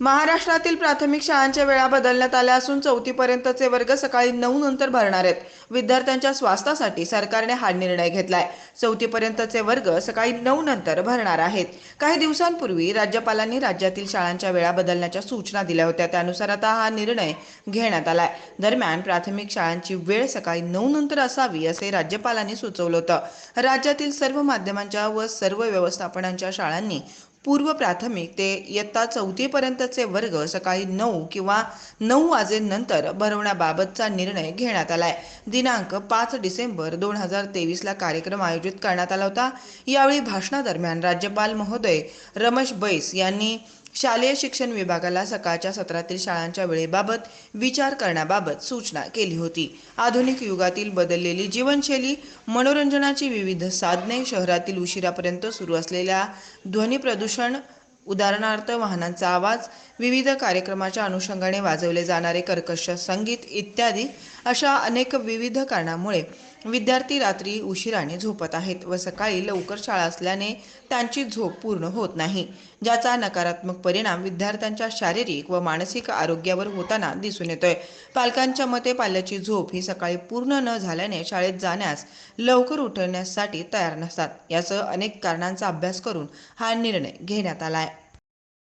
महाराष्ट्रातील प्राथमिक शाळांच्या वेळा बदलण्यात आल्या असून चौथीपर्यंतचे वर्ग सकाळी नऊ नंतर भरणार आहेत. विद्यार्थ्यांच्या स्वास्थ्यासाठी सरकारने हा निर्णय घेतलाय. चौथीपर्यंतचे वर्ग सकाळी नऊ नंतर भरणार आहेत. काही दिवसांपूर्वी राज्यपालांनी राज्यातील शाळांच्या वेळा बदलण्याच्या सूचना दिल्या होत्या. त्यानुसार आता हा निर्णय घेण्यात आलाय. दरम्यान प्राथमिक शाळांची वेळ सकाळी नऊ नंतर असावी असे राज्यपालांनी सुचवलं होतं. राज्यातील सर्व माध्यमांच्या व सर्व व्यवस्थापनांच्या शाळांनी पूर्व प्राथमिक ते इयत्ता चौथीपर्यंतचे वर्ग सकाळी नऊ किंवा नऊ वाजेनंतर भरवण्याबाबतचा निर्णय घेण्यात आलाय. दिनांक पाच डिसेंबर दोन हजार तेवीसला कार्यक्रम आयोजित करण्यात आला होता. यावेळी भाषणादरम्यान राज्यपाल महोदय रमेश बैस यांनी शालेय शिक्षण विभागाला सकाळच्या सत्रातील शाळांच्या वेळेबाबत विचार करण्याबाबत सूचना केली होती. आधुनिक युगातील बदललेली जीवनशैली मनोरंजनाची विविध साधने शहरातील उशिरापर्यंत सुरू असलेल्या ध्वनी प्रदूषण उदाहरणार्थ वाहनांचा आवाज विविध कार्यक्रमाच्या अनुषंगाने वाजवले जाणारे कर्कश संगीत इत्यादी अशा अनेक विविध कारणामुळे विद्यार्थी रात्री उशिराने झोपत आहेत व सकाळी लवकर शाळा असल्याने त्यांची झोप पूर्ण होत नाही ज्याचा नकारात्मक परिणाम विद्यार्थ्यांच्या शारीरिक व मानसिक आरोग्यावर होताना दिसून येतोय. पालकांच्या मते पाल्याची झोप ही सकाळी पूर्ण न झाल्याने शाळेत जाण्यास लवकर उठवण्यासाठी तयार नसतात. यासह अनेक कारणांचा अभ्यास करून हा निर्णय घेण्यात आला आहे